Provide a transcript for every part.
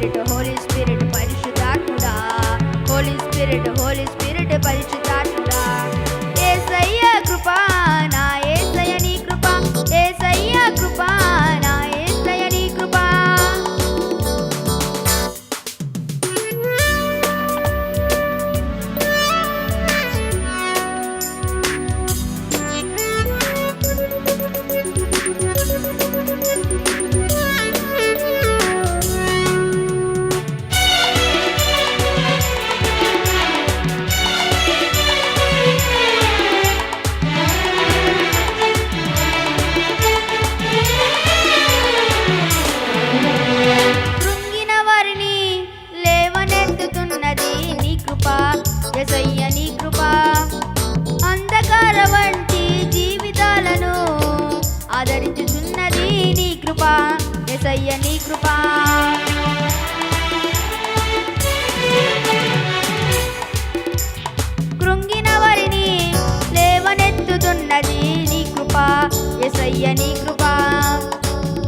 Spirit holy spirit పరిశుద్ధాత్ముడా. Holy spirit holy spirit పరిశుద్ధాత్ముడా. ఎసయ్య నీ కృప. అంధకార వంటి జీవితాలను ఆదరించుతున్నది నీ కృప. ఎసయ్య నీ కృప. కృంగిన వారిని లేవనెత్తుతున్నది నీ కృప. ఎసయ్య నీ కృప.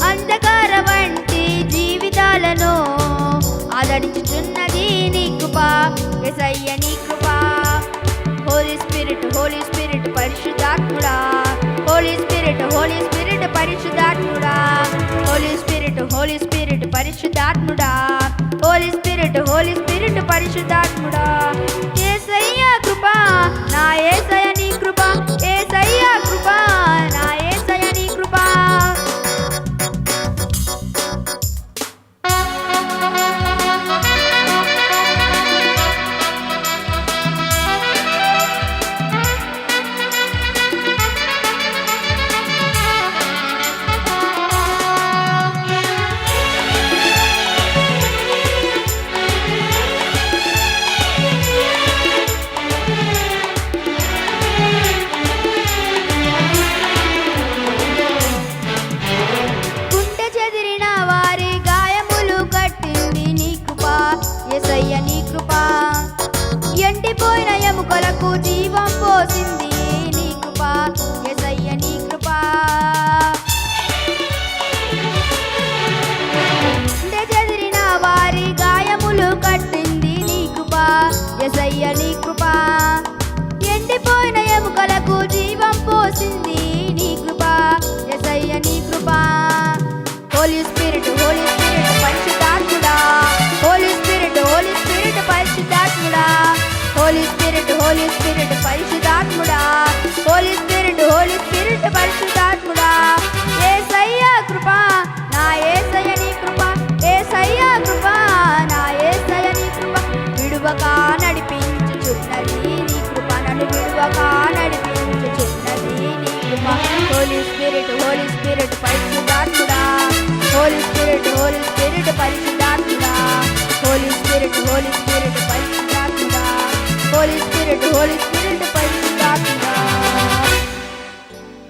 అంధకార వంటి జీవితాలను ఆదరించుచున్నది నీ కృప. ఎసయ్య నీ కృప. హోలీ స్పిరిట్ హోలీ స్పిరిట్ పరిశుద్ధాత్ముడా హోలీ స్పిరిట్ హోలీ స్పిరిట్ పరిశుద్ధాత్ముడా హోలీ స్పిరిట్ హోలీ స్పిరిట్ పరిశుద్ధాత్ముడా spirit holy spirit holy spirit holy Yesayya కృప నా ఏసయ్య సయని కృప. ఏసయ్య కృప నా ఏసయ్య సయని కృప. విడువక నడిపించుచున్నది నీ కృప. నన్ను విడువక నడిపించుచున్నది నీ కృప. హోలీ స్పిరిట్ హోలీ స్పిరిట్ పరిశుధాత్ముడా హోలీ స్పిరిట్ హోలీ స్పిరిట్ పరిశుధాత్ముడా హోలీ స్పిరిట్ హోలీ స్పిరిట్ పరిశుద్ధాత్ముడా హోలీ స్పిరిట్ హోలీ స్పిరిట్ పరిశుద్ధాత్ముడా